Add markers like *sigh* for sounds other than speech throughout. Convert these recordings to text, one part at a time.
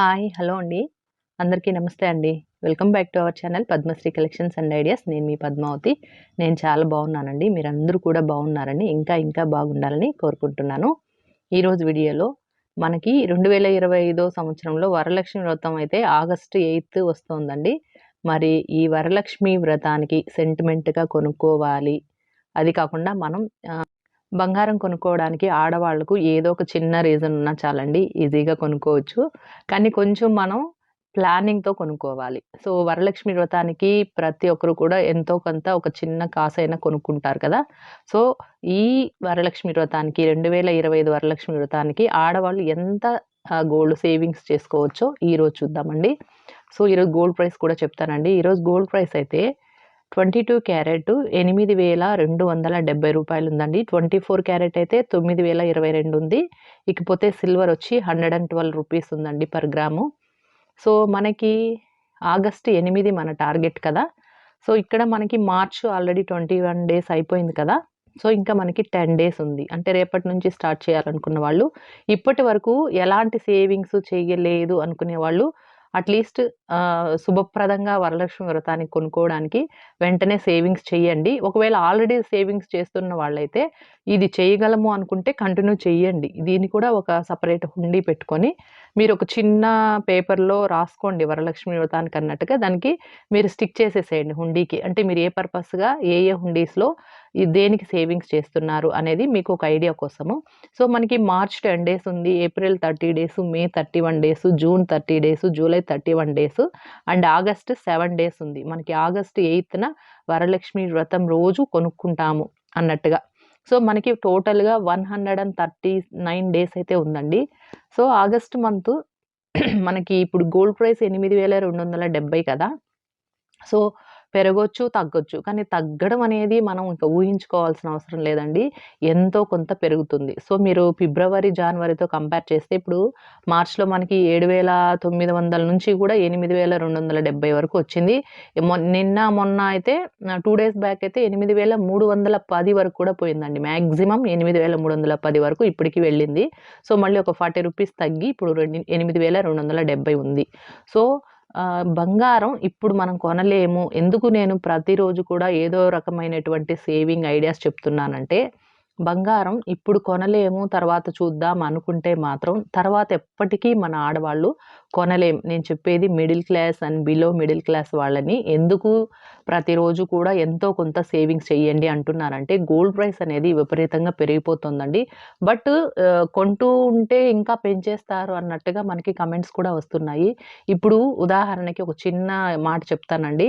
Hi hello అండి. అందరికీ నమస్తే అండి. Welcome back to our channel Padmasri collections and ideas. నేను మీ పద్మావతి. నేను చాలా బాగున్నానండి. మీరందరూ కూడా బాగున్నారని ఇంకా ఇంకా బాగుండాలని కోరుకుంటున్నాను. ఈరోజు వీడియోలో మనకి రెండు వేల ఇరవై ఐదో సంవత్సరంలో వరలక్ష్మి వ్రతం అయితే ఆగస్టు ఎయిత్ వస్తుందండి. మరి ఈ వరలక్ష్మి వ్రతానికి సెంటిమెంట్గా కొనుక్కోవాలి. అది కాకుండా మనం బంగారం కొనుక్కోవడానికి ఆడవాళ్ళకు ఏదో ఒక చిన్న రీజన్ ఉన్నా చాలండి ఈజీగా కొనుక్కోవచ్చు. కానీ కొంచెం మనం ప్లానింగ్తో కొనుక్కోవాలి. సో వరలక్ష్మి వ్రతానికి ప్రతి ఒక్కరు కూడా ఎంతో కొంత ఒక చిన్న కాసైనా కొనుక్కుంటారు కదా. సో ఈ వరలక్ష్మి వ్రతానికి రెండు వేల ఇరవై ఐదు వరలక్ష్మి వ్రతానికి ఆడవాళ్ళు ఎంత గోల్డ్ సేవింగ్స్ చేసుకోవచ్చో ఈరోజు చూద్దామండి. సో ఈరోజు గోల్డ్ ప్రైస్ కూడా చెప్తానండి. ఈరోజు గోల్డ్ ప్రైస్ అయితే ట్వంటీ టూ క్యారెట్ ఎనిమిది వేల రెండు వందల డెబ్బై రూపాయలు ఉందండి ట్వంటీ ఫోర్ క్యారెట్ అయితే తొమ్మిది వేల ఇరవై రెండు ఉంది. ఇకపోతే సిల్వర్ వచ్చి హండ్రెడ్ అండ్ ట్వెల్వ్ రూపీస్ ఉందండి పర్ గ్రాము. సో మనకి ఆగస్ట్ ఎనిమిది మన టార్గెట్ కదా. సో ఇక్కడ మనకి March already twenty one days అయిపోయింది కదా. సో ఇంకా మనకి టెన్ డేస్ ఉంది. అంటే రేపటి నుంచి స్టార్ట్ చేయాలనుకున్న వాళ్ళు ఇప్పటి వరకు ఎలాంటి సేవింగ్స్ చేయలేదు అనుకునే వాళ్ళు అట్లీస్ట్ శుభప్రదంగా వరలక్ష్మి వ్రతాన్ని కొనుక్కోవడానికి వెంటనే సేవింగ్స్ చేయండి ఒకవేళ ఆల్రెడీ సేవింగ్స్ చేస్తున్న వాళ్ళైతే ఇది చేయగలము అనుకుంటే కంటిన్యూ చేయండి దీన్ని కూడా ఒక సపరేట్ హుండీ పెట్టుకొని మీరు ఒక చిన్న పేపర్లో రాసుకోండి వరలక్ష్మి వ్రతానికి అన్నట్టుగా దానికి మీరు స్టిక్ చేసేసేయండి హుండీకి. అంటే మీరు ఏ పర్పస్గా ఏ ఏ హుండీస్లో దేనికి సేవింగ్స్ చేస్తున్నారు అనేది మీకు ఒక ఐడియా కోసము. సో మనకి మార్చ్ టెన్ డేస్ ఉంది April thirty days May thirty one days June thirty days July thirty one days and August seven days ఉంది. మనకి ఆగస్ట్ ఎయిత్న వరలక్ష్మి వ్రతం రోజు కొనుక్కుంటాము అన్నట్టుగా. సో మనకి టోటల్గా one hundred and thirty nine days అయితే ఉందండి. సో ఆగస్ట్ మంత్ *clears throat* మనకి ఇప్పుడు గోల్డ్ ప్రైస్ ఎనిమిది వేల రెండు వందల డెబ్బై కదా. సో పెరగొచ్చు తగ్గొచ్చు. కానీ తగ్గడం అనేది మనం ఇంకా ఊహించుకోవాల్సిన అవసరం లేదండి. ఎంతో కొంత పెరుగుతుంది. సో మీరు ఫిబ్రవరి జనవరితో కంపేర్ చేస్తే ఇప్పుడు మార్చ్లో మనకి ఏడు వేల తొమ్మిది వందల నుంచి కూడా ఎనిమిది వేల రెండు వందల డెబ్బై వరకు వచ్చింది. నిన్న మొన్న అయితే టూ డేస్ బ్యాక్ అయితే ఎనిమిది వేల మూడు వందల పది వరకు కూడా పోయిందండి. మ్యాక్సిమం ఎనిమిది వేల మూడు వందల పది వరకు ఇప్పటికి వెళ్ళింది. సో మళ్ళీ ఒక ఫార్టీ రూపీస్ తగ్గి ఇప్పుడు రెండు ఎనిమిది వేల రెండు వందల డెబ్బై ఉంది. సో బంగారం ఇప్పుడు మనం కొనలేము. ఎందుకు నేను ప్రతిరోజు కూడా ఏదో రకమైనటువంటి సేవింగ్ ఐడియాస్ చెప్తున్నానంటే బంగారం ఇప్పుడు కొనలేము తర్వాత చూద్దాం అనుకుంటే మాత్రం తర్వాత ఎప్పటికీ మన ఆడవాళ్ళు కొనలేం. నేను చెప్పేది middle class and below middle class వాళ్ళని ఎందుకు ప్రతిరోజు కూడా ఎంతో కొంత సేవింగ్స్ చేయండి అంటున్నారంటే గోల్డ్ ప్రైస్ అనేది విపరీతంగా పెరిగిపోతుందండి. బట్ కొంటూ ఉంటే ఇంకా పెంచేస్తారు అన్నట్టుగా మనకి కమెంట్స్ కూడా వస్తున్నాయి. ఇప్పుడు ఉదాహరణకి ఒక చిన్న మాట చెప్తానండి.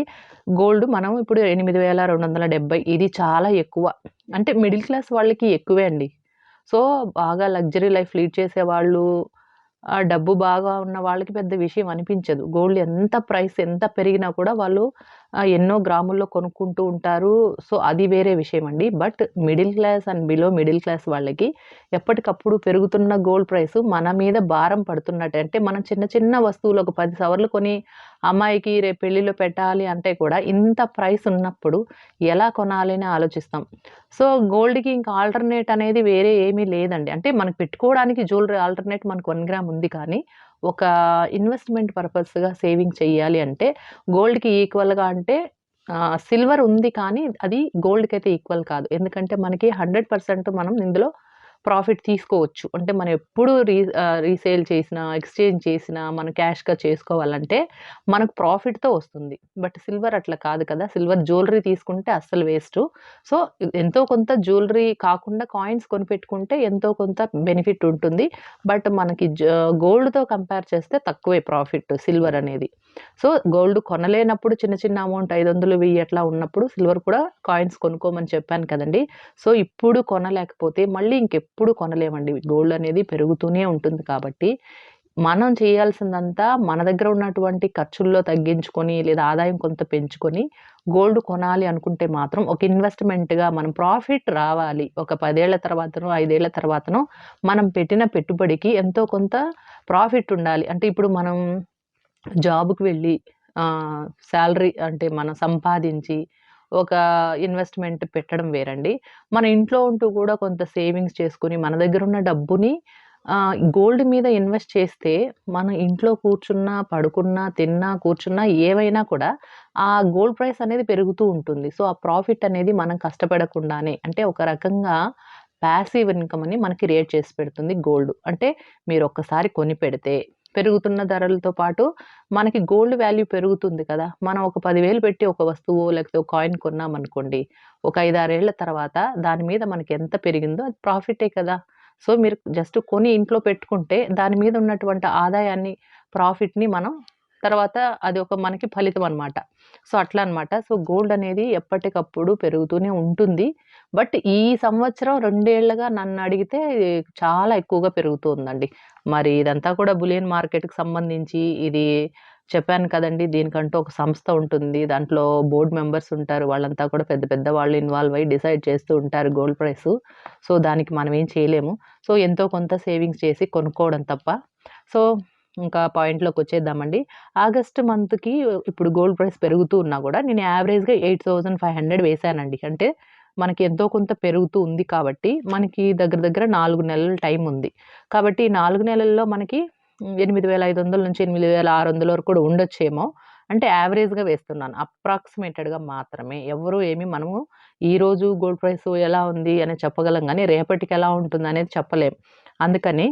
గోల్డ్ మనం ఇప్పుడు ఎనిమిది వేల రెండు వందల డెబ్బై ఇది చాలా ఎక్కువ. అంటే మిడిల్ క్లాస్ వాళ్ళకి ఎక్కువే అండి. సో బాగా లగ్జరీ లైఫ్ లీడ్ చేసే వాళ్ళు ఆ డబ్బు బాగా ఉన్న వాళ్ళకి పెద్ద విషయం అనిపించదు. గోల్డ్ ఎంత ప్రైస్ ఎంత పెరిగినా కూడా వాళ్ళు ఎన్నో గ్రాముల్లో కొనుక్కుంటూ ఉంటారు. సో అది వేరే విషయం అండి but middle class and below middle class వాళ్ళకి ఎప్పటికప్పుడు పెరుగుతున్న గోల్డ్ ప్రైస్ మన మీద భారం పడుతున్నట్టు. అంటే మనం చిన్న చిన్న వస్తువులు ఒక పది సవర్లు కొని అమ్మాయికి రేపు పెళ్ళిలో పెట్టాలి అంటే కూడా ఇంత ప్రైస్ ఉన్నప్పుడు ఎలా కొనాలి అని ఆలోచిస్తాం. సో గోల్డ్కి ఇంకా ఆల్టర్నేట్ అనేది వేరే ఏమీ లేదండి. అంటే మనకు పెట్టుకోవడానికి జ్యువెలరీ ఆల్టర్నేట్ మనకు వన్ గ్రామ్ ఉంది కానీ ఒక ఇన్వెస్ట్మెంట్ పర్పస్గా సేవింగ్ చేయాలి అంటే గోల్డ్కి ఈక్వల్గా అంటే సిల్వర్ ఉంది కానీ అది గోల్డ్కి అయితే ఈక్వల్ కాదు. ఎందుకంటే మనకి హండ్రెడ్ పర్సెంట్ మనం ఇందులో ప్రాఫిట్ తీసుకోవచ్చు. అంటే మనం ఎప్పుడు రీ రీసేల్ చేసినా ఎక్స్చేంజ్ చేసినా మనం క్యాష్గా చేసుకోవాలంటే మనకు ప్రాఫిట్తో వస్తుంది. బట్ సిల్వర్ అట్లా కాదు కదా. సిల్వర్ జ్యువెలరీ తీసుకుంటే అస్సలు వేస్ట్. సో ఎంతో కొంత జ్యువెలరీ కాకుండా కాయిన్స్ కొనిపెట్టుకుంటే ఎంతో కొంత బెనిఫిట్ ఉంటుంది. బట్ మనకి గోల్డ్తో కంపేర్ చేస్తే తక్కువే ప్రాఫిట్ సిల్వర్ అనేది. సో గోల్డ్ కొనలేనప్పుడు చిన్న చిన్న అమౌంట్ ఐదు వందలు వెయ్యి అట్లా ఉన్నప్పుడు సిల్వర్ కూడా కాయిన్స్ కొనుక్కోమని చెప్పాను కదండి. సో ఇప్పుడు కొనలేకపోతే మళ్ళీ ఇంకెప్పుడు ఎప్పుడు కొనలేమండి. గోల్డ్ అనేది పెరుగుతూనే ఉంటుంది కాబట్టి మనం చేయాల్సిందంతా మన దగ్గర ఉన్నటువంటి ఖర్చుల్లో తగ్గించుకొని లేదా ఆదాయం కొంత పెంచుకొని గోల్డ్ కొనాలి అనుకుంటే మాత్రం ఒక ఇన్వెస్ట్మెంట్గా మనం ప్రాఫిట్ రావాలి. ఒక పదేళ్ళ తర్వాతనో ఐదేళ్ళ తర్వాతనో మనం పెట్టిన పెట్టుబడికి ఎంతో కొంత ప్రాఫిట్ ఉండాలి. అంటే ఇప్పుడు మనం జాబ్కి వెళ్ళి శాలరీ అంటే మనం సంపాదించి ఒక ఇన్వెస్ట్మెంట్ పెట్టడం వేరండి. మన ఇంట్లో ఉంటూ కూడా కొంత సేవింగ్స్ చేసుకుని మన దగ్గర ఉన్న డబ్బుని గోల్డ్ మీద ఇన్వెస్ట్ చేస్తే మనం ఇంట్లో కూర్చున్నా పడుకున్నా తిన్నా కూర్చున్నా ఏవైనా కూడా ఆ గోల్డ్ ప్రైస్ అనేది పెరుగుతూ ఉంటుంది. సో ఆ ప్రాఫిట్ అనేది మనం కష్టపడకుండానే అంటే ఒక రకంగా ప్యాసివ్ ఇన్కమ్ అని మనకి రేట్ చేసి పెడుతుంది గోల్డ్ అంటే మీరు ఒక్కసారి కొని పెడితే పెరుగుతున్న ధరలతో పాటు మనకి గోల్డ్ వాల్యూ పెరుగుతుంది కదా. మనం ఒక పదివేలు పెట్టి ఒక వస్తువు లేకపోతే ఒక కాయిన్ కొన్నామనుకోండి ఒక ఐదారేళ్ళ తర్వాత దాని మీద మనకి ఎంత పెరిగిందో అది ప్రాఫిటే కదా. సో మీరు జస్ట్ కొని ఇంట్లో పెట్టుకుంటే దాని మీద ఉన్నటువంటి ఆదాయాన్ని ప్రాఫిట్ని మనం తర్వాత అది ఒక మనకి ఫలితం అనమాట సో అట్లా అనమాట సో గోల్డ్ అనేది ఎప్పటికప్పుడు పెరుగుతూనే ఉంటుంది. బట్ ఈ సంవత్సరం రెండేళ్ళుగా నన్ను అడిగితే చాలా ఎక్కువగా పెరుగుతుందండి మరి ఇదంతా కూడా బులియన్ మార్కెట్కి సంబంధించి ఇది చెప్పాను కదండి దీనికంటూ ఒక సంస్థ ఉంటుంది. దాంట్లో బోర్డు మెంబర్స్ ఉంటారు. వాళ్ళంతా కూడా పెద్ద పెద్ద వాళ్ళు ఇన్వాల్వ్ అయ్యి డిసైడ్ చేస్తూ ఉంటారు గోల్డ్ ప్రైస్. సో దానికి మనం ఏం చేయలేము. సో ఎంతో కొంత సేవింగ్స్ చేసి కొనుక్కోవడం తప్ప. సో ఇంకా పాయింట్లోకి వచ్చేద్దామండి. ఆగస్ట్ మంత్కి ఇప్పుడు గోల్డ్ ప్రైస్ పెరుగుతూ ఉన్నా కూడా నేను యావరేజ్గా ఎయిట్ థౌజండ్ ఫైవ్ హండ్రెడ్ వేసానండి. అంటే మనకి ఎంతో కొంత పెరుగుతూ ఉంది కాబట్టి మనకి దగ్గర దగ్గర నాలుగు నెలల టైం ఉంది. కాబట్టి నాలుగు నెలల్లో మనకి ఎనిమిది వేల ఐదు వందల నుంచి ఎనిమిది వేల ఆరు వందల వరకు కూడా ఉండొచ్చేమో. అంటే యావరేజ్గా వేస్తున్నాను. అప్రాక్సిమేటెడ్గా మాత్రమే. ఎవరు ఏమి మనము ఈరోజు గోల్డ్ ప్రైస్ ఎలా ఉంది అని చెప్పగలం కానీ రేపటికి ఎలా ఉంటుంది అనేది చెప్పలేం. అందుకని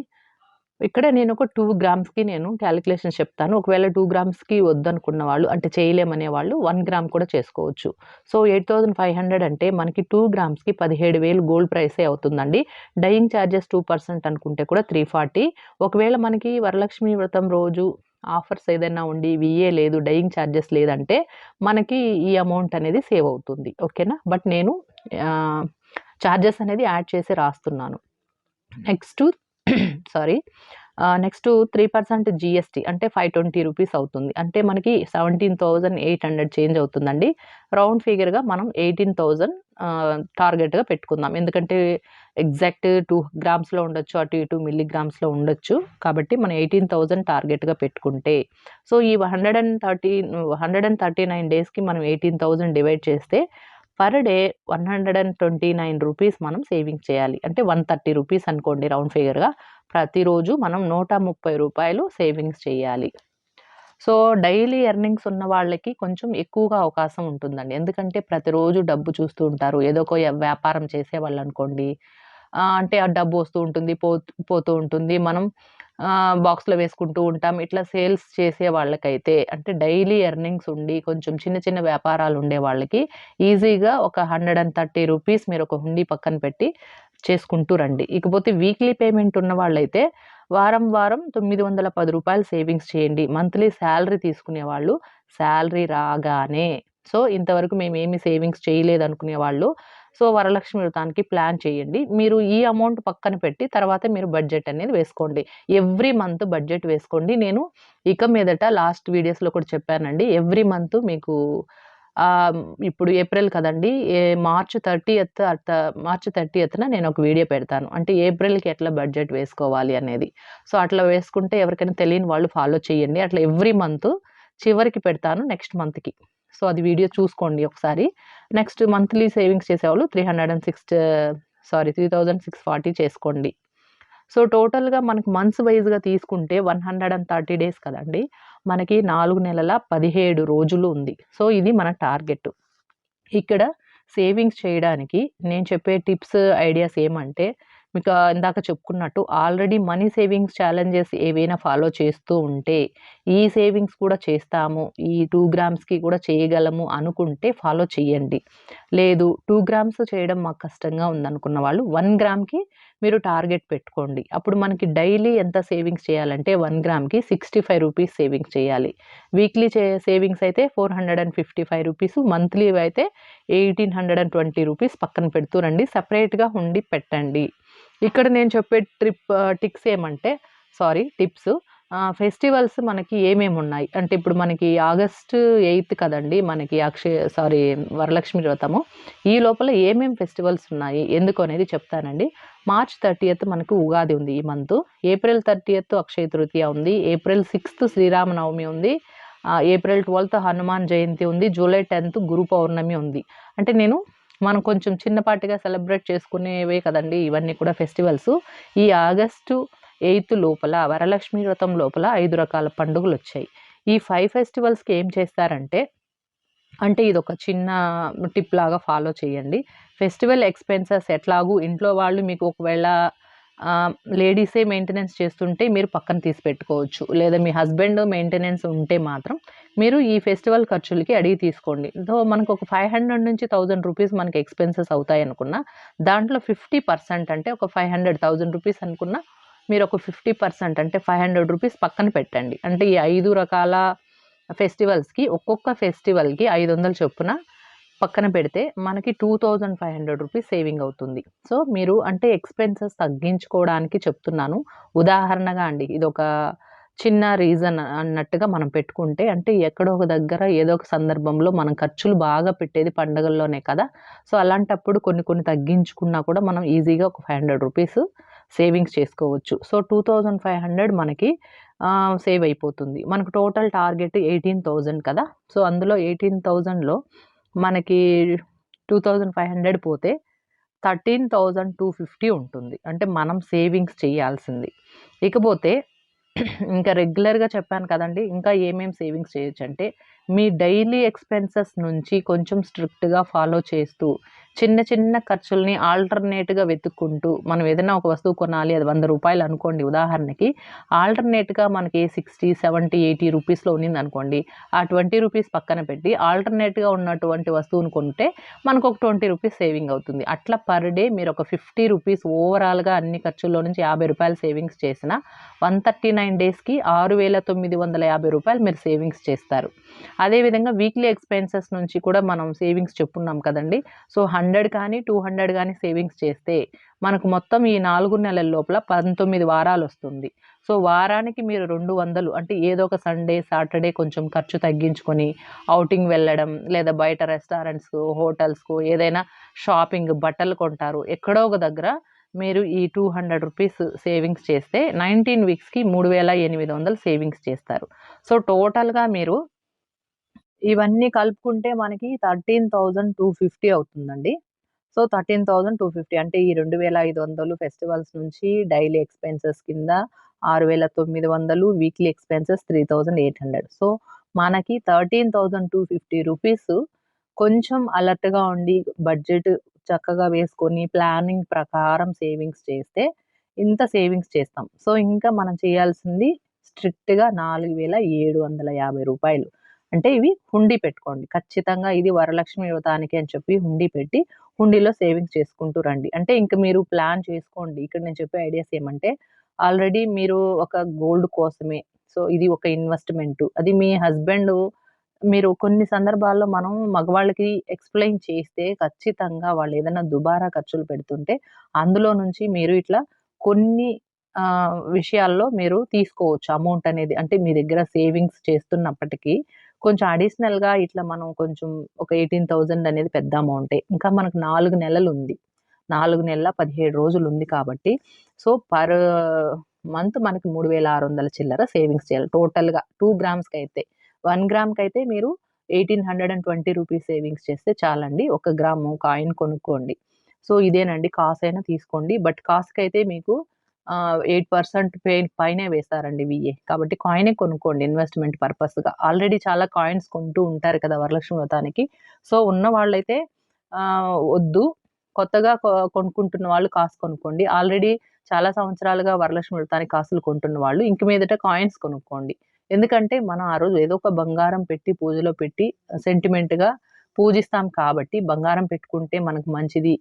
ఇక్కడ నేను ఒక టూ గ్రామ్స్కి నేను క్యాలిక్యులేషన్ చెప్తాను. ఒకవేళ టూ గ్రామ్స్కి వద్దనుకున్న వాళ్ళు అంటే చేయలేమనే వాళ్ళు వన్ గ్రామ్ కూడా చేసుకోవచ్చు. So eight thousand five hundred అంటే మనకి టూ గ్రామ్స్కి పదిహేడు వేలు గోల్డ్ ప్రైసే అవుతుందండి. డైయింగ్ ఛార్జెస్ టూ పర్సెంట్ అనుకుంటే కూడా త్రీ ఫార్టీ ఒకవేళ మనకి వరలక్ష్మి వ్రతం రోజు ఆఫర్స్ ఏదైనా ఉండి విఏ లేదు డైయింగ్ ఛార్జెస్ లేదంటే మనకి ఈ అమౌంట్ అనేది సేవ్ అవుతుంది. ఓకేనా బట్ నేను ఛార్జెస్ అనేది యాడ్ చేసి రాస్తున్నాను. Next sorry. Next three percent GST అంటే ఫైవ్ ట్వంటీ రూపీస్ అవుతుంది. అంటే మనకి seventeen thousand eight hundred change అవుతుందండి. రౌండ్ ఫిగర్గా మనం ఎయిటీన్ థౌజండ్ టార్గెట్గా పెట్టుకుందాం. ఎందుకంటే ఎగ్జాక్ట్ టూ గ్రామ్స్లో ఉండొచ్చు అటు ఇటు మిల్లీగ్రామ్స్లో ఉండొచ్చు. కాబట్టి మనం ఎయిటీన్ థౌజండ్ టార్గెట్గా పెట్టుకుంటే. సో ఈ hundred and thirty hundred and thirty nine డేస్కి మనం ఎయిటీన్ థౌజండ్ డివైడ్ చేస్తే per day one hundred and twenty nine rupees మనం సేవింగ్ చేయాలి. అంటే వన్ థర్టీ రూపీస్ అనుకోండి రౌండ్ ఫిగర్గా. ప్రతిరోజు మనం నూట ముప్పై రూపాయలు సేవింగ్స్ చేయాలి. సో డైలీ ఎర్నింగ్స్ ఉన్న వాళ్ళకి కొంచెం ఎక్కువగా అవకాశం ఉంటుందండి. ఎందుకంటే ప్రతిరోజు డబ్బు చూస్తూ ఉంటారు. ఏదో ఒక వ్యాపారం చేసేవాళ్ళు అనుకోండి. అంటే ఆ డబ్బు వస్తూ ఉంటుంది పో పోతూ ఉంటుంది. మనం బాక్స్లో వేసుకుంటూ ఉంటాం. ఇట్లా సేల్స్ చేసే వాళ్ళకైతే అంటే డైలీ ఎర్నింగ్స్ ఉండి కొంచెం చిన్న చిన్న వ్యాపారాలు ఉండే వాళ్ళకి ఈజీగా ఒక హండ్రెడ్ అండ్ థర్టీ రూపీస్ మీరు ఒక హుండీ పక్కన పెట్టి చేసుకుంటూ రండి. ఇకపోతే వీక్లీ పేమెంట్ ఉన్న వాళ్ళైతే వారం వారం తొమ్మిది వందల పది రూపాయలు సేవింగ్స్ చేయండి. మంత్లీ శాలరీ తీసుకునే వాళ్ళు శాలరీ రాగానే. సో ఇంతవరకు మేము ఏమి సేవింగ్స్ చేయలేదు అనుకునే వాళ్ళు సో వరలక్ష్మి వ్రతానికి ప్లాన్ చేయండి. మీరు ఈ అమౌంట్ పక్కన పెట్టి తర్వాత మీరు బడ్జెట్ అనేది వేసుకోండి. ఎవ్రీ మంత్ బడ్జెట్ వేసుకోండి. నేను ఇక మీదట లాస్ట్ వీడియోస్లో కూడా చెప్పానండి. ఎవ్రీ మంత్ మీకు ఇప్పుడు ఏప్రిల్ కదండి March thirtieth at March థర్టీయత్న నేను ఒక వీడియో పెడతాను. అంటే ఏప్రిల్కి ఎట్లా బడ్జెట్ వేసుకోవాలి అనేది. సో అట్లా వేసుకుంటే ఎవరికైనా తెలియని వాళ్ళు ఫాలో చేయండి. అట్లా ఎవ్రీ మంత్ చివరికి పెడతాను నెక్స్ట్ మంత్కి. సో అది వీడియో చూసుకోండి ఒకసారి. నెక్స్ట్ మంత్లీ సేవింగ్స్ చేసేవాళ్ళు three hundred and six sorry three thousand six forty చేసుకోండి. సో టోటల్గా మనకు మంత్స్ వైజ్గా తీసుకుంటే one hundred and thirty days కదండి. మనకి నాలుగు నెలల పదిహేడు రోజులు ఉంది. సో ఇది మన టార్గెట్. ఇక్కడ సేవింగ్స్ చేయడానికి నేను చెప్పే టిప్స్ ఐడియాస్ ఏమంటే మీకు ఇందాక చెప్పుకున్నట్టు ఆల్రెడీ మనీ సేవింగ్స్ ఛాలెంజెస్ ఏవైనా ఫాలో చేస్తూ ఉంటే ఈ సేవింగ్స్ కూడా చేస్తాము ఈ టూ గ్రామ్స్కి కూడా చేయగలము అనుకుంటే ఫాలో చేయండి లేదు టూ గ్రామ్స్ చేయడం మాకు కష్టంగా ఉందనుకున్న వాళ్ళు వన్ గ్రామ్కి మీరు టార్గెట్ పెట్టుకోండి. అప్పుడు మనకి డైలీ ఎంత సేవింగ్స్ చేయాలంటే వన్ గ్రామ్కి సిక్స్టీ ఫైవ్ రూపీస్ సేవింగ్స్ చేయాలి. వీక్లీ చే సేవింగ్స్ అయితే four hundred and fifty five rupees monthly అయితే eighteen hundred and twenty rupees పక్కన పెడుతూ రండి సపరేట్గా ఉండి పెట్టండి. ఇక్కడ నేను చెప్పే ట్రిప్ టిక్స్ ఏమంటే సారీ టిప్స్ ఫెస్టివల్స్ మనకి ఏమేమి ఉన్నాయి? అంటే ఇప్పుడు మనకి ఆగస్ట్ ఎయిత్ కదండి మనకి అక్షయ సారీ వరలక్ష్మి వ్రతము. ఈ లోపల ఏమేమి ఫెస్టివల్స్ ఉన్నాయి? ఎందుకు అనేది చెప్తానండి. మార్చ్ థర్టీయత్ మనకు ఉగాది ఉంది ఈ month. April thirtieth Akshaya Tritiya ఉంది. ఏప్రిల్ సిక్స్త్ శ్రీరామనవమి ఉంది. ఏప్రిల్ ట్వెల్త్ హనుమాన్ జయంతి ఉంది. జూలై టెన్త్ గురు పౌర్ణమి ఉంది. అంటే నేను మనం కొంచెం చిన్నపాటిగా సెలబ్రేట్ చేసుకునేవే కదండి ఇవన్నీ కూడా ఫెస్టివల్స్. ఈ ఆగస్టు ఎయిత్ లోపల వరలక్ష్మి వ్రతం లోపల ఐదు రకాల పండుగలు వచ్చాయి. ఈ ఫైవ్ ఫెస్టివల్స్కి ఏం చేస్తారంటే అంటే ఇది ఒక చిన్న టిప్ లాగా ఫాలో చేయండి. ఫెస్టివల్ ఎక్స్పెన్సెస్ ఎట్లాగూ ఇంట్లో వాళ్ళు మీకు ఒకవేళ లేడీసే మెయింటెనెన్స్ చేస్తుంటే మీరు పక్కన తీసి పెట్టుకోవచ్చు. లేదా మీ హస్బెండ్ మెయింటెనెన్స్ ఉంటే మాత్రం మీరు ఈ ఫెస్టివల్ ఖర్చులకి అడిగి తీసుకోండి. సో మనకు ఒక ఫైవ్ హండ్రెడ్ నుంచి థౌజండ్ రూపీస్ మనకి ఎక్స్పెన్సెస్ అవుతాయి అనుకున్నా దాంట్లో ఫిఫ్టీ పర్సెంట్ అంటే ఒక ఫైవ్ హండ్రెడ్ థౌజండ్ రూపీస్ అనుకున్నా మీరు ఒక ఫిఫ్టీ పర్సెంట్ అంటే ఫైవ్ హండ్రెడ్ రూపీస్ పక్కన పెట్టండి. అంటే ఈ ఐదు రకాల ఫెస్టివల్స్కి ఒక్కొక్క ఫెస్టివల్కి ఐదు వందలు చొప్పున పక్కన పెడితే మనకి two thousand five hundred rupees saving అవుతుంది. సో మీరు అంటే ఎక్స్పెన్సెస్ తగ్గించుకోవడానికి చెప్తున్నాను. ఉదాహరణగా అండి ఇది ఒక చిన్న రీజన్ అన్నట్టుగా మనం పెట్టుకుంటే అంటే ఎక్కడో ఒక దగ్గర ఏదో ఒక సందర్భంలో మనం ఖర్చులు బాగా పెట్టేది పండగల్లోనే కదా. సో అలాంటప్పుడు కొన్ని కొన్ని తగ్గించుకున్నా కూడా మనం ఈజీగా ఒక ఫైవ్ హండ్రెడ్ రూపీస్ సేవింగ్స్ చేసుకోవచ్చు. So two thousand five hundred మనకి సేవ్ అయిపోతుంది. మనకు టోటల్ టార్గెట్ ఎయిటీన్ థౌజండ్ కదా. సో అందులో ఎయిటీన్ థౌజండ్లో మనకి టూ థౌజండ్ ఫైవ్ హండ్రెడ్ పోతే థర్టీన్ థౌజండ్ టూ ఫిఫ్టీ ఉంటుంది. అంటే మనం సేవింగ్స్ చేయాల్సింది. ఇకపోతే ఇంకా రెగ్యులర్గా చెప్పాను కదండి ఇంకా ఏమేమి సేవింగ్స్ చేయొచ్చు అంటే మీ డైలీ ఎక్స్పెన్సెస్ నుంచి కొంచెం స్ట్రిక్ట్గా ఫాలో చేస్తూ చిన్న చిన్న ఖర్చుల్ని ఆల్టర్నేట్గా వెతుక్కుంటూ మనం ఏదైనా ఒక వస్తువు కొనాలి అది వంద రూపాయలు అనుకోండి ఉదాహరణకి ఆల్టర్నేట్గా మనకి సిక్స్టీ సెవెంటీ ఎయిటీ రూపీస్లో ఉన్నింది అనుకోండి ఆ ట్వంటీ రూపీస్ పక్కన పెట్టి ఆల్టర్నేట్గా ఉన్నటువంటి వస్తువును కొంటే మనకు ఒక ట్వంటీ రూపీస్ సేవింగ్ అవుతుంది. అట్లా పర్ డే మీరు ఒక ఫిఫ్టీ రూపీస్ ఓవరాల్గా అన్ని ఖర్చుల్లో నుంచి యాభై రూపాయలు సేవింగ్స్ చేసిన వన్ థర్టీ నైన్ డేస్కి ఆరు వేల తొమ్మిది వందల యాభై రూపాయలు మీరు సేవింగ్స్ చేస్తారు. అదేవిధంగా వీక్లీ ఎక్స్పెన్సెస్ నుంచి కూడా మనం సేవింగ్స్ చెప్పున్నాం కదండి. సో హండ్రెడ్ కానీ టూ హండ్రెడ్ కానీ సేవింగ్స్ చేస్తే మనకు మొత్తం ఈ నాలుగు నెలల లోపల పంతొమ్మిది వారాలు వస్తుంది. సో వారానికి మీరు రెండు వందలు అంటే ఏదో ఒక సండే సాటర్డే కొంచెం ఖర్చు తగ్గించుకొని అవుటింగ్ వెళ్ళడం లేదా బయట రెస్టారెంట్స్కు హోటల్స్కు ఏదైనా షాపింగ్ బట్టలు కొంటారు. ఎక్కడో ఒక దగ్గర మీరు ఈ టూ హండ్రెడ్ రూపీస్ సేవింగ్స్ చేస్తే నైన్టీన్ వీక్స్కి మూడు వేల ఎనిమిది వందలు సేవింగ్స్ చేస్తారు. సో టోటల్గా మీరు ఇవన్నీ కలుపుకుంటే మనకి థర్టీన్ థౌజండ్ టూ ఫిఫ్టీ అవుతుందండి. So thirteen thousand two fifty అంటే ఈ రెండు వేల ఐదు వందలు ఫెస్టివల్స్ నుంచి డైలీ ఎక్స్పెన్సెస్ కింద ఆరు వేల తొమ్మిది వందలు weekly expenses three thousand eight hundred. So మనకి thirteen thousand two fifty rupees కొంచెం అలర్ట్గా ఉండి బడ్జెట్ చక్కగా వేసుకొని ప్లానింగ్ ప్రకారం సేవింగ్స్ చేస్తే ఇంత సేవింగ్స్ చేస్తాం. సో ఇంకా మనం చేయాల్సింది స్ట్రిక్ట్గా నాలుగు వేల ఏడు వందల యాభై రూపాయలు. అంటే ఇవి హుండీ పెట్టుకోండి. ఖచ్చితంగా ఇది వరలక్ష్మి యువతానికి అని చెప్పి హుండీ పెట్టి హుండీలో సేవింగ్స్ చేసుకుంటూ రండి. అంటే ఇంకా మీరు ప్లాన్ చేసుకోండి. ఇక్కడ నేను చెప్పే ఐడియాస్ ఏమంటే ఆల్రెడీ మీరు ఒక గోల్డ్ కోసమే. సో ఇది ఒక ఇన్వెస్ట్మెంట్. అది మీ హస్బెండ్ మీరు కొన్ని సందర్భాల్లో మనం మగవాళ్ళకి ఎక్స్ప్లెయిన్ చేస్తే ఖచ్చితంగా వాళ్ళు ఏదైనా దుబారా ఖర్చులు పెడుతుంటే అందులో నుంచి మీరు ఇట్లా కొన్ని విషయాల్లో మీరు తీసుకోవచ్చు అమౌంట్ అనేది. అంటే మీ దగ్గర సేవింగ్స్ చేస్తున్నప్పటికీ కొంచెం అడిషనల్గా ఇట్లా మనం కొంచెం ఒక ఎయిటీన్ థౌజండ్ అనేది పెద్ద అమౌంటే ఇంకా మనకు నాలుగు నెలలు ఉంది నాలుగు నెలల పదిహేడు రోజులు ఉంది కాబట్టి సో పర్ uh, మంత్ మనకి మూడు వేల ఆరు వందల చిల్లర సేవింగ్స్ చేయాలి. టోటల్గా టూ గ్రామ్స్కి అయితే వన్ గ్రామ్కి అయితే మీరు eighteen hundred and twenty rupees savings చేస్తే చాలండి. ఒక గ్రాము కాయిన్ కొనుక్కోండి. సో ఇదేనండి కాస్ అయినా తీసుకోండి. బట్ కాస్ట్కి అయితే మీకు ఎయిట్ పర్సెంట్ పే పైనే వేస్తారండి విఏ కాబట్టి కాయినే కొనుక్కోండి ఇన్వెస్ట్మెంట్ పర్పస్గా ఆల్రెడీ చాలా కాయిన్స్ కొంటూ ఉంటారు కదా వరలక్ష్మి వ్రతానికి. సో ఉన్న వాళ్ళైతే వద్దు. కొత్తగా కొనుక్కుంటున్న వాళ్ళు కాసు కొనుక్కోండి. ఆల్రెడీ చాలా సంవత్సరాలుగా వరలక్ష్మి వ్రతానికి కాసులు కొంటున్న వాళ్ళు ఇంక మీదట కాయిన్స్ కొనుక్కోండి. ఎందుకంటే మనం ఆ రోజు ఏదో ఒక బంగారం పెట్టి పూజలో పెట్టి సెంటిమెంట్గా పూజిస్తాం కాబట్టి బంగారం పెట్టుకుంటే మనకు మంచిది.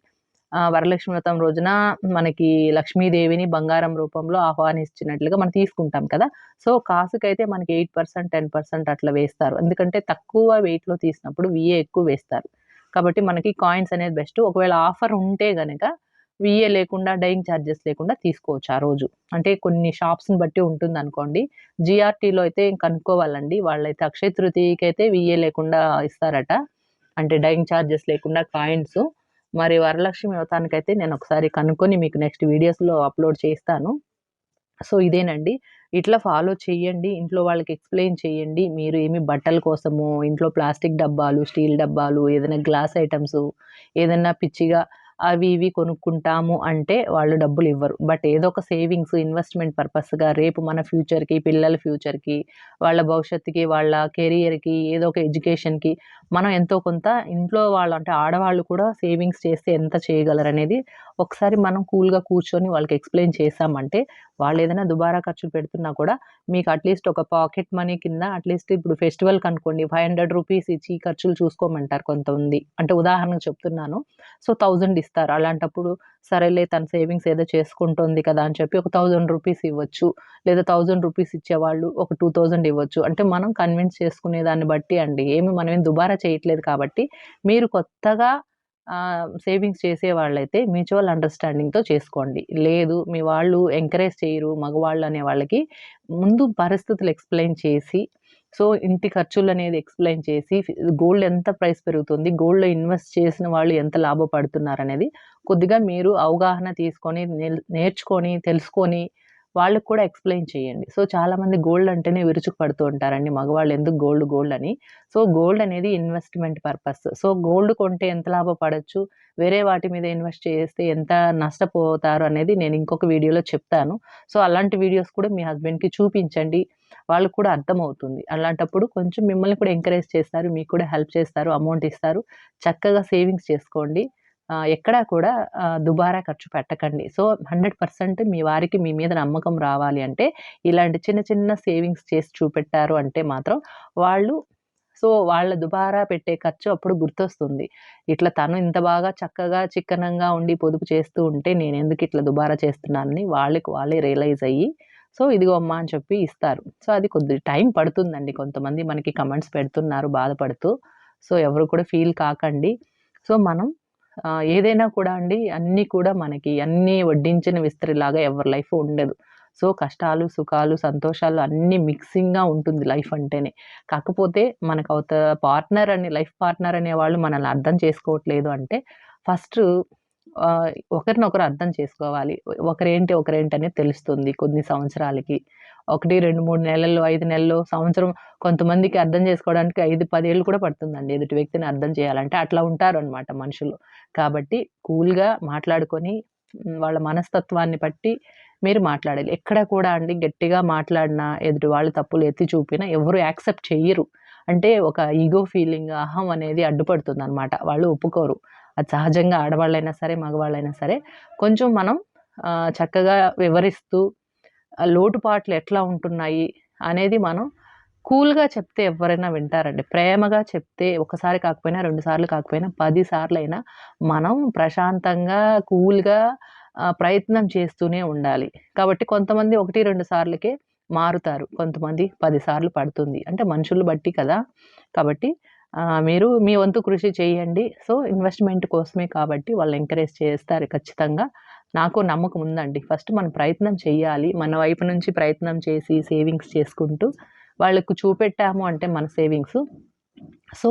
వరలక్ష్మి వ్రతం రోజున మనకి లక్ష్మీదేవిని బంగారం రూపంలో ఆహ్వానించినట్లుగా మనం తీసుకుంటాం కదా. సో కాసుకైతే మనకి ఎయిట్ పర్సెంట్ టెన్ పర్సెంట్ అట్లా వేస్తారు. ఎందుకంటే తక్కువ వెయిట్లో తీసినప్పుడు విఏ ఎక్కువ వేస్తారు. కాబట్టి మనకి కాయిన్స్ అనేది బెస్ట్. ఒకవేళ ఆఫర్ ఉంటే కనుక విఏ లేకుండా డైయింగ్ ఛార్జెస్ లేకుండా తీసుకోవచ్చు ఆ రోజు. అంటే కొన్ని షాప్స్ని బట్టి ఉంటుంది అనుకోండి జిఆర్టీలో అయితే కనుక్కోవాలండి. వాళ్ళైతే అక్షయ తృతీయకి అయితే విఏ లేకుండా ఇస్తారట. అంటే డైయింగ్ ఛార్జెస్ లేకుండా కాయిన్స్. మరి వరలక్ష్మి వ్రతానికైతే నేను ఒకసారి కనుక్కొని మీకు నెక్స్ట్ వీడియోస్లో అప్లోడ్ చేస్తాను. సో ఇదేనండి. ఇట్లా ఫాలో చేయండి. ఇంట్లో వాళ్ళకి ఎక్స్ప్లెయిన్ చేయండి. మీరు ఏమి బట్టల కోసము ఇంట్లో ప్లాస్టిక్ డబ్బాలు స్టీల్ డబ్బాలు ఏదైనా గ్లాస్ ఐటమ్స్ ఏదైనా పిచ్చిగా అవి ఇవి కొనుక్కుంటాము అంటే వాళ్ళు డబ్బులు ఇవ్వరు. బట్ ఏదో ఒక సేవింగ్స్ ఇన్వెస్ట్మెంట్ పర్పస్గా రేపు మన ఫ్యూచర్కి పిల్లల ఫ్యూచర్కి వాళ్ళ భవిష్యత్తుకి వాళ్ళ కెరియర్కి ఏదో ఒక ఎడ్యుకేషన్కి మనం ఎంతో కొంత ఇంట్లో వాళ్ళు అంటే ఆడవాళ్ళు కూడా సేవింగ్స్ చేస్తే ఎంత చేయగలరు అనేది ఒకసారి మనం కూల్గా కూర్చొని వాళ్ళకి ఎక్స్ప్లెయిన్ చేసామంటే వాళ్ళు ఏదైనా దుబారా ఖర్చులు పెడుతున్నా కూడా మీకు అట్లీస్ట్ ఒక పాకెట్ మనీ కింద అట్లీస్ట్ ఇప్పుడు ఫెస్టివల్ కనుకోండి ఫైవ్ హండ్రెడ్ రూపీస్ ఇచ్చి ఖర్చులు చూసుకోమంటారు కొంతమంది. అంటే ఉదాహరణకు చెప్తున్నాను. సో థౌజండ్ ఇస్తారు. అలాంటప్పుడు సరేలే తన సేవింగ్స్ ఏదో చేసుకుంటుంది కదా అని చెప్పి ఒక థౌజండ్ రూపీస్ ఇవ్వచ్చు. లేదా థౌజండ్ రూపీస్ ఇచ్చేవాళ్ళు ఒక టూ థౌజండ్ ఇవ్వచ్చు. అంటే మనం కన్విన్స్ చేసుకునే దాన్ని బట్టి అండి. ఏమి మనం ఏం దుబారా చేయట్లేదు కాబట్టి మీరు కొత్తగా సేవింగ్స్ చేసే వాళ్ళైతే మ్యూచువల్ అండర్స్టాండింగ్తో చేసుకోండి. లేదు మీ వాళ్ళు ఎంకరేజ్ చేయరు మగవాళ్ళు అనే వాళ్ళకి ముందు పరిస్థితులు ఎక్స్ప్లెయిన్ చేసి సో ఇంటి ఖర్చులు అనేది ఎక్స్ప్లెయిన్ చేసి గోల్డ్ ఎంత ప్రైస్ పెరుగుతుంది గోల్డ్లో ఇన్వెస్ట్ చేసిన వాళ్ళు ఎంత లాభపడుతున్నారు అనేది కొద్దిగా మీరు అవగాహన తీసుకొని నేర్చుకొని తెలుసుకొని వాళ్ళకి కూడా ఎక్స్ప్లెయిన్ చేయండి. సో చాలామంది గోల్డ్ అంటేనే విరుచుకు పడుతూ ఉంటారండి. మగవాళ్ళు ఎందుకు గోల్డ్ గోల్డ్ అని. సో గోల్డ్ అనేది ఇన్వెస్ట్మెంట్ పర్పస్. సో గోల్డ్ కొంటే ఎంత లాభపడచ్చు? వేరే వాటి మీద ఇన్వెస్ట్ చేస్తే ఎంత నష్టపోతారు అనేది నేను ఇంకొక వీడియోలో చెప్తాను. సో అలాంటి వీడియోస్ కూడా మీ హస్బెండ్కి చూపించండి. వాళ్ళకు కూడా అర్థమవుతుంది. అలాంటప్పుడు కొంచెం మిమ్మల్ని కూడా ఎంకరేజ్ చేస్తారు. మీకు కూడా హెల్ప్ చేస్తారు. అమౌంట్ ఇస్తారు. చక్కగా సేవింగ్స్ చేసుకోండి. ఎక్కడా కూడా దుబారా ఖర్చు పెట్టకండి. సో హండ్రెడ్ పర్సెంట్ మీ వారికి మీ మీద నమ్మకం రావాలి అంటే ఇలాంటి చిన్న చిన్న సేవింగ్స్ చేసి చూపెట్టారు అంటే మాత్రం వాళ్ళు సో వాళ్ళ దుబారా పెట్టే ఖర్చు అప్పుడు గుర్తొస్తుంది. ఇట్లా తను ఇంత బాగా చక్కగా చిక్కనంగా ఉండి పొదుపు చేస్తూ ఉంటే నేను ఎందుకు ఇట్లా దుబారా చేస్తున్నానని వాళ్ళకి వాళ్ళే రియలైజ్ అయ్యి సో ఇదిగో అమ్మ అని చెప్పి ఇస్తారు. సో అది కొద్ది టైం పడుతుందండి. కొంతమంది మనకి కమెంట్స్ పెడుతున్నారు బాధపడుతూ. సో ఎవరు కూడా ఫీల్ కాకండి. సో మనం ఏదైనా కూడా అండి అన్నీ కూడా మనకి అన్నీ వడ్డించిన విస్తరిలాగా ఎవరి లైఫ్ ఉండదు. సో కష్టాలు సుఖాలు సంతోషాలు అన్నీ మిక్సింగ్గా ఉంటుంది లైఫ్ అంటేనే. కాకపోతే మనకు అవుత పార్ట్నర్ అని లైఫ్ పార్ట్నర్ అనే వాళ్ళు మనల్ని అర్థం చేసుకోవట్లేదు అంటే ఫస్ట్ ఒకరినొకరు అర్థం చేసుకోవాలి. ఒకరేంటి ఒకరేంటి అనేది తెలుస్తుంది కొన్ని సంవత్సరాలకి. ఒకటి రెండు మూడు నెలలు ఐదు నెలలు సంవత్సరం కొంతమందికి అర్థం చేసుకోవడానికి ఐదు పదేళ్ళు కూడా పడుతుందండి ఎదుటి వ్యక్తిని అర్థం చేయాలంటే. అట్లా ఉంటారు అనమాట మనుషులు. కాబట్టి కూల్గా మాట్లాడుకొని వాళ్ళ మనస్తత్వాన్ని బట్టి మీరు మాట్లాడాలి. ఎక్కడ కూడా అండి గట్టిగా మాట్లాడినా ఎదుటి వాళ్ళు తప్పులు ఎత్తి చూపినా ఎవరు యాక్సెప్ట్ చెయ్యరు. అంటే ఒక ఈగో ఫీలింగ్ అహం అనేది అడ్డుపడుతుంది అనమాట వాళ్ళు ఒప్పుకోరు. అది సహజంగా ఆడవాళ్ళైనా సరే మగవాళ్ళైనా సరే కొంచెం మనం చక్కగా వివరిస్తూ లోటుపాట్లు ఎట్లా ఉంటున్నాయి అనేది మనం కూల్గా చెప్తే ఎవరైనా వింటారండి. ప్రేమగా చెప్తే ఒకసారి కాకపోయినా రెండు సార్లు కాకపోయినా పది సార్లు అయినా మనం ప్రశాంతంగా కూల్గా ప్రయత్నం చేస్తూనే ఉండాలి. కాబట్టి కొంతమంది ఒకటి రెండు సార్లకే మారుతారు. కొంతమంది పదిసార్లు పడుతుంది. అంటే మనుషులు బట్టి కదా. కాబట్టి మీరు మీ వంతు కృషి చేయండి. సో ఇన్వెస్ట్మెంట్ కోసమే కాబట్టి వాళ్ళు ఎంకరేజ్ చేస్తారు ఖచ్చితంగా. నాకు నమ్మకం ఉందండి. ఫస్ట్ మనం ప్రయత్నం చేయాలి. మన వైపు నుంచి ప్రయత్నం చేసి సేవింగ్స్ చేసుకుంటూ వాళ్ళకు చూపెట్టాము అంటే మన సేవింగ్స్. సో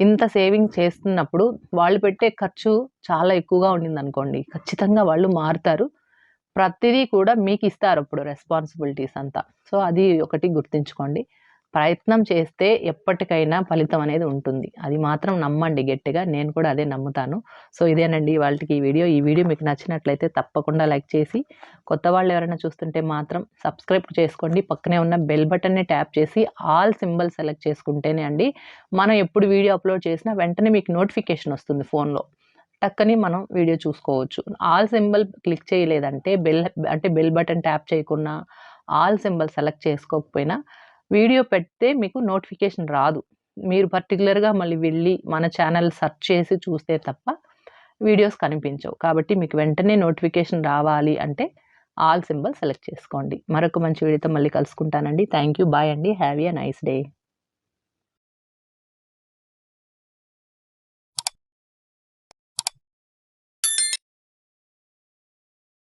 ఇంత సేవింగ్ చేస్తున్నప్పుడు వాళ్ళు పెట్టే ఖర్చు చాలా ఎక్కువగా ఉండింది అనుకోండి ఖచ్చితంగా వాళ్ళు మారుతారు. ప్రతిదీ కూడా మీకు ఇస్తారు అప్పుడు రెస్పాన్సిబిలిటీస్ అంతా. సో అది ఒకటి గుర్తుంచుకోండి. ప్రయత్నం చేస్తే ఎప్పటికైనా ఫలితం అనేది ఉంటుంది. అది మాత్రం నమ్మండి గట్టిగా. నేను కూడా అదే నమ్ముతాను. సో ఇదేనండి వాళ్ళకి ఈ వీడియో. ఈ వీడియో మీకు నచ్చినట్లయితే తప్పకుండా లైక్ చేసి కొత్త వాళ్ళు ఎవరైనా చూస్తుంటే మాత్రం సబ్స్క్రైబ్ చేసుకోండి. పక్కనే ఉన్న బెల్ బటన్ని ట్యాప్ చేసి ఆల్ సింబల్ సెలెక్ట్ చేసుకుంటేనే అండి మనం ఎప్పుడు వీడియో అప్లోడ్ చేసినా వెంటనే మీకు నోటిఫికేషన్ వస్తుంది ఫోన్లో. టక్కని మనం వీడియో చూసుకోవచ్చు. ఆల్ సింబల్ క్లిక్ చేయలేదంటే బెల్ అంటే బెల్ బటన్ ట్యాప్ చేయకుండా ఆల్ సింబల్ సెలెక్ట్ చేసుకోకపోయినా వీడియో పెడితే మీకు నోటిఫికేషన్ రాదు. మీరు పర్టికులర్గా మళ్ళీ వెళ్ళి మన ఛానల్ సెర్చ్ చేసి చూస్తే తప్ప వీడియోస్ కనిపించవు. కాబట్టి మీకు వెంటనే నోటిఫికేషన్ రావాలి అంటే ఆల్ సింబల్ సెలెక్ట్ చేసుకోండి. మరొక మంచి వీడియోతో మళ్ళీ కలుసుకుంటానండి. థ్యాంక్ యూ బాయ్ అండి. Have a nice day.